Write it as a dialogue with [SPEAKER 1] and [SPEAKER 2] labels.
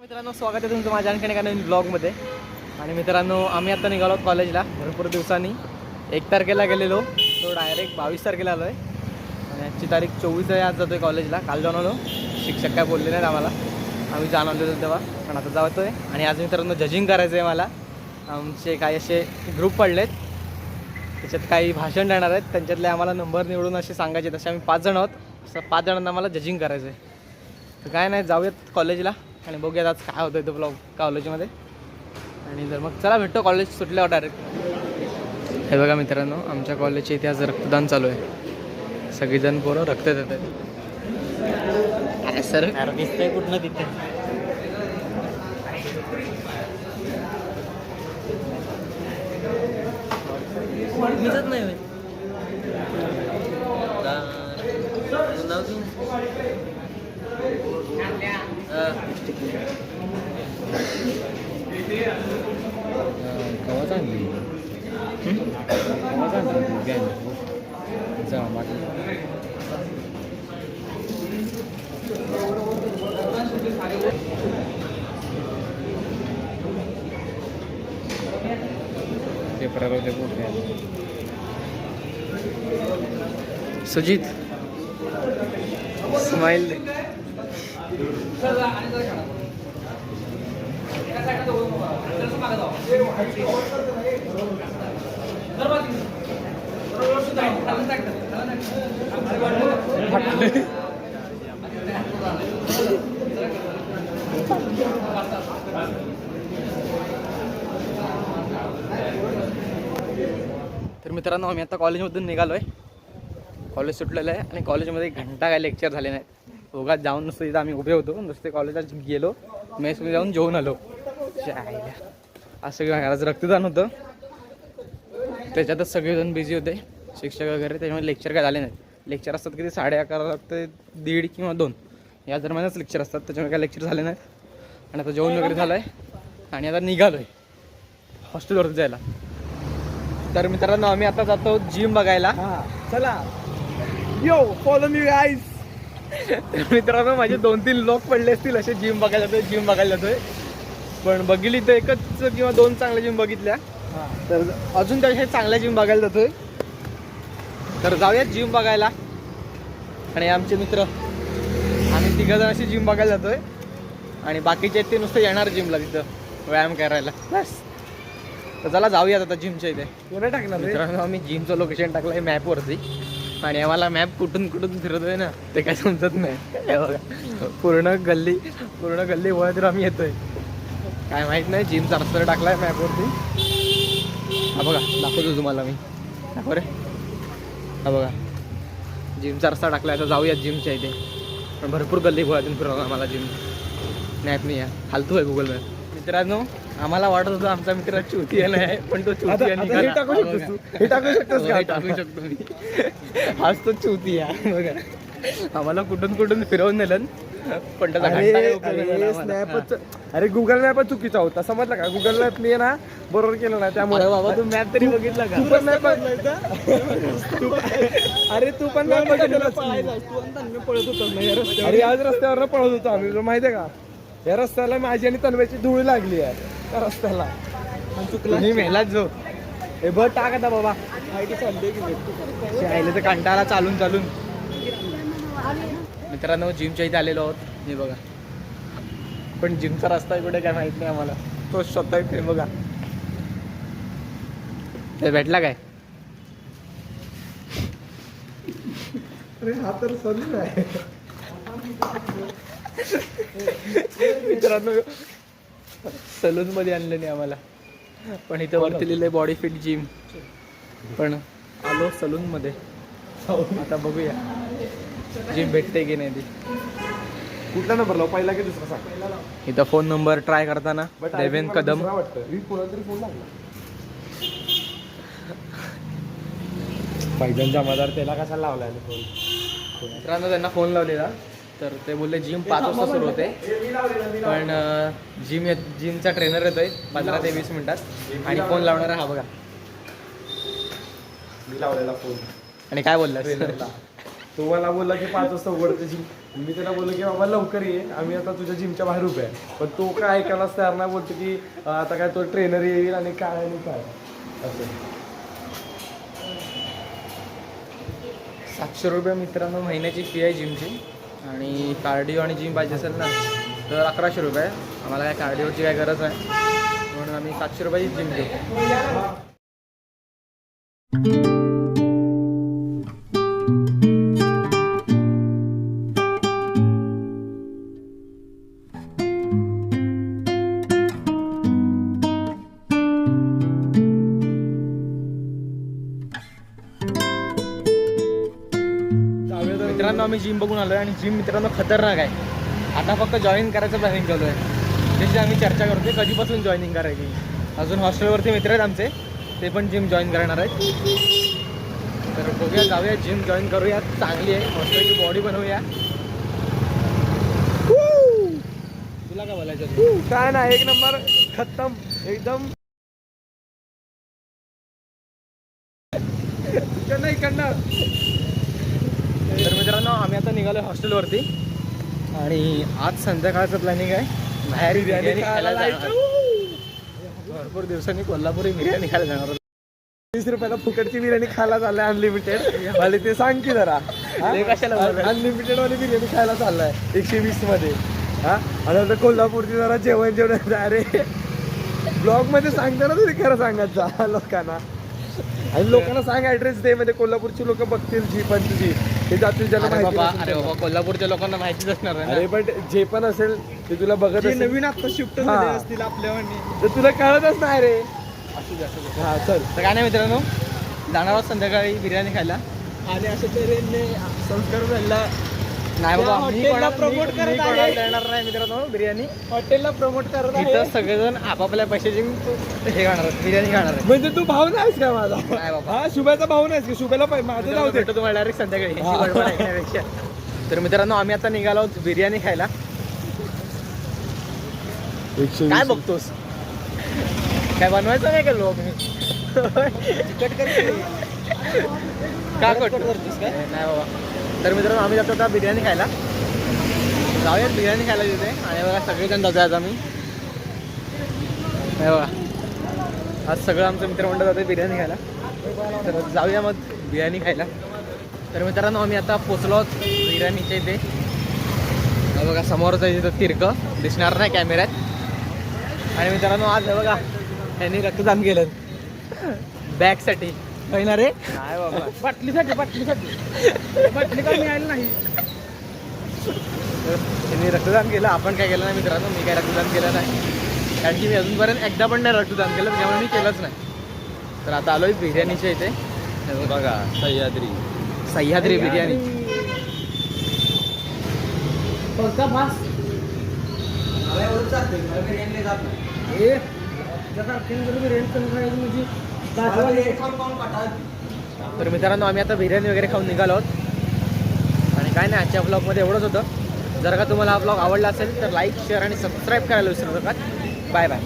[SPEAKER 1] मित्रांनो स्वागत आहे तुमचं माझ्या आणखी एका नवीन ब्लॉगमध्ये आणि मित्रांनो आम्ही आता निघालो कॉलेजला भरपूर दिवसांनी. एक तारखेला गेलेलो तो डायरेक्ट बावीस तारखेला आलो आहे आणि आजची तारीख चोवीस आहे आज जातो आहे कॉलेजला काल जाऊन आलो. शिक्षक काय बोलले नाहीत आम्हाला. आम्ही जाणवले होतो तेव्हा पण आता जातो आहे आणि आज मित्रांनो जजिंग करायचं आहे मला आमचे काही असे ग्रुप पडलेत. त्याच्यात काही भाषण देणार आहेत. त्यांच्यातले आम्हाला नंबर निवडून असे सांगायचे तसे आम्ही पाच जण आहोत. असं पाच जणांना आम्हाला जजिंग करायचं आहे तर काय नाही जाऊयात कॉलेजला आणि बघूयात आज काय होतं इथं ब्लॉग कॉलेजमध्ये आणि जर मग चला भेटतो कॉलेज सुटल्यावर डायरेक्ट हे बघा मित्रांनो आमच्या कॉलेजच्या इथे आज रक्तदान चालू आहे. सगळीजण पोरं रक्त देत आहेत अरे सर.
[SPEAKER 2] दिसतंय कुठनं तिथे?
[SPEAKER 1] दिसत नाही
[SPEAKER 2] कवा चांगली? कवा चांगली जा पेपरावर होते कुठे
[SPEAKER 1] सुजित. स्माइल तर मित्रांनो आम्ही आता कॉलेजमधून निघालो आहे कॉलेज सुटलेलं आहे आणि कॉलेजमध्ये एक घंटा काय लेक्चर झाले नाहीत. उगाच जाऊन नुसतं तिथं आम्ही उभे होतो. नुसते कॉलेजला गेलो. मेसमध्ये जाऊन जेवून आलो. असं काय आज रक्तदान होतं. त्याच्यातच सगळेजण बिझी होते शिक्षक वगैरे त्याच्यामुळे लेक्चर काय झाले नाहीत. लेक्चर असतात किती? साडे अकरा ते दीड किंवा दोन. या दरम्यानच लेक्चर असतात त्याच्यामुळे काय लेक्चर झाले नाहीत. आणि आता जेवण वगैरे झालं आहे आणि आता निघालो आहे हॉस्टेलवरती जायला. तर मित्रांनो आम्ही आता जातो जिम बघायला.
[SPEAKER 2] चला. यो फॉलो मी गाईज
[SPEAKER 1] तर मित्रांनो माझे दोन तीन लोक पडले असतील असे जिम बघायला जातोय जिम बघायला जातोय. पण बघितली तर एकच किंवा दोन चांगल्या जिम बघितल्या. तर अजून त्यापेक्षा चांगल्या जिम बघायला जातोय. तर जाऊयात जिम बघायला. आणि आमचे मित्र आम्ही तिघ जण अशी जिम बघायला जातोय. आणि बाकीचे आहेत ते नुसतं येणार जिमला तिथं व्यायाम करायला. बस. तर चला जाऊयात आता जिमच्या इथे.
[SPEAKER 2] कोणी टाकणार
[SPEAKER 1] मित्रांनो आम्ही जिमचं लोकेशन टाकलं आहे मॅपवरती आणि आम्हाला मॅप कुठून कुठून फिरतोय ना ते काय समजत नाही. बघा. पूर्ण गल्ली पूर्ण गल्ली वळत तर आम्ही येतोय. काय माहीत नाही जिमचा रस्ता टाकलाय मॅपवरती हा बघा दाखवतो तुम्हाला मी. दाखव रे. हा बघा. जिमचा रस्ता टाकलाय आता जाऊयात जिमच्या इथे. पण भरपूर गल्ली गोळ्यातून फिरवलं आम्हाला जिम मॅप नाही आहे. फालतू आहे गुगल मॅप मित्रांनो आम्हाला वाटत होतं आमचा मित्र चुतिया नाही पण तो.
[SPEAKER 2] हे टाकू शकतोस
[SPEAKER 1] बघा.
[SPEAKER 2] तू? हे टाकू शकतोस का आता?
[SPEAKER 1] टाकू शकतो मी. आज तो चुतिया बघा. आम्हाला कुठून कुठून फिरवून नेलं.
[SPEAKER 2] अरे. स्नॅपच गुगल मॅपच चुकीचा होता. समजला का? गुगल मॅप मी ना बरोबर केलं ना त्यामुळे.
[SPEAKER 1] बाबा तू मॅप तरी बघितला का?
[SPEAKER 2] तू पण मॅप अरे तू पण मॅप बघितलं अरे आज रस्त्यावर पळत होतो आम्ही. तुला माहितीये का? या रस्त्याला माझी आणि तन्व्याची धूळ लागली आहे. त्या रस्त्याला.
[SPEAKER 1] तुम्ही मेलाच जो.
[SPEAKER 2] हे बघ टाक आता बाबा.
[SPEAKER 1] तर कंटाळा चालून चालून. मित्रांनो जिमच्या इथे आलेलो आहोत. हे बघा. पण जिमचा रस्ता कुठे काय माहीत नाही आम्हाला. तो स्वतः इथे बघा. ते भेटला काय?
[SPEAKER 2] अरे हा तर सलून आहे.
[SPEAKER 1] मित्रांनो सलून मध्ये आणलं नाही आम्हाला. पण इथं वरती लिहिलंय बॉडी फिट जिम पण आलो सलून. मध्ये आता बघूया. जिम भेटते की नाही ती.
[SPEAKER 2] कुठला नंबर लाव पहिला की दुसरा सांग.
[SPEAKER 1] इथं फोन नंबर ट्राय करताना देवेन कदम.
[SPEAKER 2] तरी फोन लागला पहिल्यांदा जमादार त्याला कशाला लावलाय फोन
[SPEAKER 1] मित्रांनो त्यांना फोन लावलेला. तर ते बोलले जिम पाच वाजता सुरू होते. पण जिम जिमचा ट्रेनर येतोय पंधरा ते वीस मिनिटात. आणि फोन लावणार हा बघा.
[SPEAKER 2] मी लावलेला फोन
[SPEAKER 1] आणि काय बोलला
[SPEAKER 2] ट्रेनरला तो मला बोलला की पाच वाजता उघडते जिम मी त्याला बोललो की बाबा लवकर ये. आम्ही आता तुझ्या जिमच्या बाहेर उभे आहे. पण तो काय ऐकायलाच तयार नाही. बोलतो की आता काय तो ट्रेनर येईल आणि काय आणि काय. असं.
[SPEAKER 1] सातशे रुपये मित्रांनो महिन्याची फी आहे जिमची आणि कार्डिओ आणि जिम पाहिजे असेल ना तर अकराशे रुपये. आम्हाला काय कार्डिओची काय गरज आहे म्हणून आम्ही सातशे रुपयाची जिम घेऊ. जिम बघून आलो आहे आणि जिम मित्रांनो खतरनाक आहे. आता फक्त जॉईन करायचं प्लॅनिंग चालू आहे. त्याची आम्ही चर्चा करतोय कधीपासून जॉईनिंग करायची? अजून हॉस्टेलवरती मित्र आहेत आमचे ते पण जिम जॉईन करणार आहेत. तर बघूया जाऊया जिम जॉईन करूया. चांगली आहे हॉस्टेलची बॉडी बनवूया. तुला काय बोलायचं
[SPEAKER 2] काय ना एक नंबर खत्तम एकदम. इकडनं इकडनं.
[SPEAKER 1] मित्रांनो आम्ही आता निघालो हॉस्टेलवरती. आणि आज संध्याकाळचं प्लॅनिंग आहे. बाहेर बिर्याणी खायला जाणार. भरपूर दिवसांनी कोल्हापुरी बिर्याणी खायला जाणार.
[SPEAKER 2] वीस रुपयाला फुकटची बिर्याणी खायला चाललाय अनलिमिटेड मला ते सांग की जरा? अनलिमिटेड वाली बिर्याणी खायला चाललाय. एकशे वीसमध्ये. हा? आणि आता कोल्हापूरची जरा जेवण जेवण अरे ब्लॉगमध्ये सांगता ना तुम्ही खरं सांगत जा लोकांना. आणि लोकांना सांग ऍड्रेस दे. म्हणजे कोल्हापूरची लोक बघतील जी पण तुझी. ते जातील ज्याला
[SPEAKER 1] अरे
[SPEAKER 2] माहिती
[SPEAKER 1] बाबा अरे
[SPEAKER 2] त्यांना.
[SPEAKER 1] बाबा कोल्हापूरच्या लोकांना माहितीच असणार आहे
[SPEAKER 2] अरे
[SPEAKER 1] ना
[SPEAKER 2] पण जे पण असेल ते तुला बघत असेल
[SPEAKER 3] नवीन आता शिफ्ट
[SPEAKER 2] हा.
[SPEAKER 3] झाले असतील आपल्यावानी
[SPEAKER 2] तर तुला कळतच नाही रे
[SPEAKER 1] असू दे, असू दे.
[SPEAKER 2] हा चल
[SPEAKER 1] तर काय नाही मित्रांनो जाणार आहोत संध्याकाळी बिर्याणी खायला
[SPEAKER 3] आणि अशा तऱ्हेने संस्कार झाला
[SPEAKER 1] नाही बाबा
[SPEAKER 3] हॉटेलला करत आहे.
[SPEAKER 1] देणार नाही मित्रांनो बिर्याणी.
[SPEAKER 3] हॉटेलला प्रमोट करत आहे.
[SPEAKER 1] इथं सगळेजण आपापल्या पैशाची हे खाणार आहेत, बिर्याणी खाणार
[SPEAKER 2] म्हणजे तू भाऊ नाहीस का माझा?
[SPEAKER 1] नाही बाबा.
[SPEAKER 2] हा शुभ्याचा भाऊ नाहीस का? शुभ्याला पाहिजे माझं जाऊ दे.
[SPEAKER 1] भेटतो तुम्हाला डायरेक्ट संध्याकाळी. बडबड ऐकण्यापेक्षा. तर मित्रांनो आम्ही आता निघालो आहोत बिर्याणी खायला. काय बघतोस? काय बनवायचं नाही का लोक? मी
[SPEAKER 3] कट कर
[SPEAKER 1] का कट
[SPEAKER 3] करतोस काय?
[SPEAKER 1] नाही बाबा. तर मित्रांनो आम्ही जातो आता बिर्याणी खायला. जाऊयात बिर्याणी खायला तिथे. आणि बघा सगळेजण जातो आज आम्ही. बघा. आज सगळं आमचं मित्रमंडळ जाते बिर्याणी खायला. तर जाऊया मग बिर्याणी खायला. तर मित्रांनो आम्ही आता पोचलो बिर्याणीच्या इथे. बघा समोरच आहे तिथं तिरकं दिसणार नाही कॅमेऱ्यात. आणि मित्रांनो आज बघा त्यांनी रक्तदान केलं. बॅगसाठी. होईना रे नाही बाबा.
[SPEAKER 3] बाटलीसाठी बाटलीसाठी. बाटली का मिळाली नाही.
[SPEAKER 1] तर त्यांनी रक्तदान केलं. आपण काय केलं नाही मित्रांनो? मी काय रक्तदान केलं नाही. कारण की मी अजूनपर्यंत एकदा पण नाही रक्तदान केलं. त्यामुळे मी केलंच नाही. तर आता आलोय बिर्याणीच्या इथे. हे बघा
[SPEAKER 2] सह्याद्री.
[SPEAKER 1] सह्याद्री बिर्याणी.
[SPEAKER 3] बिर्याणी म्हणजे
[SPEAKER 1] तर मित्रांनो आम्ही आता बिर्याणी वगैरे खाऊन निघालो आहोत. आणि काय नाही आजच्या ब्लॉगमध्ये एवढंच होतं. जर का तुम्हाला हा ब्लॉग आवडला असेल तर लाईक शेअर आणि सबस्क्राईब करायला विसरू नका. Bye bye